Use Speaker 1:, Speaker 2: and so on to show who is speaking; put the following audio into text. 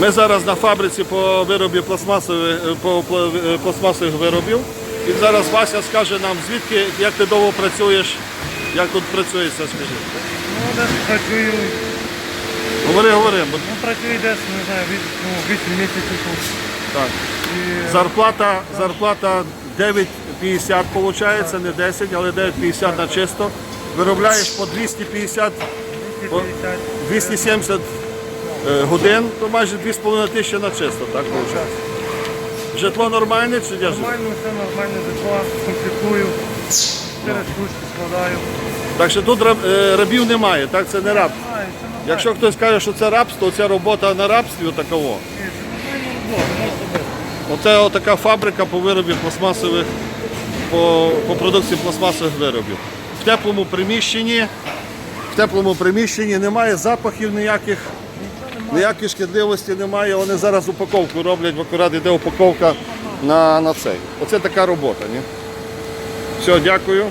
Speaker 1: Ми зараз на фабриці по виробі пластмасових, е, по е, пластмасових виробів. І зараз Вася скаже нам, звідки, як ти довго працюєш, як тут працюється, скажи.
Speaker 2: Ну, десь працюю,
Speaker 1: Говори, говори, бо
Speaker 2: ну, працюю десь, не знаю, від, ну, 8 місяців. тут.
Speaker 1: так.
Speaker 2: І
Speaker 1: Зарплата, зарплата 9,50 виходить, не 10, але 9,50 на чисто. Виробляєш по 250, по
Speaker 2: 250.
Speaker 1: 270 е, годин, то майже 2,5 тисячі на чисто, так виходить. Житло нормальне чи де житло?
Speaker 2: Нормально, все нормально, житло, комплектую, чотири штучки складаю.
Speaker 1: Так що тут раб- е, рабів немає, так це не раб.
Speaker 2: А, і все нормально.
Speaker 1: Якщо хтось каже, що це рабство, це робота на рабстві отакого.
Speaker 2: Ні, це нормально робота, можна робити.
Speaker 1: Оце отака фабрика по виробі пластмасових, по, по продукції пластмасових виробів. В теплому приміщенні, в теплому приміщенні немає запахів ніяких, ніякої шкідливості немає. Вони зараз упаковку роблять, в акурат іде упаковка на, на цей. Оце така робота. Ні? Все, дякую.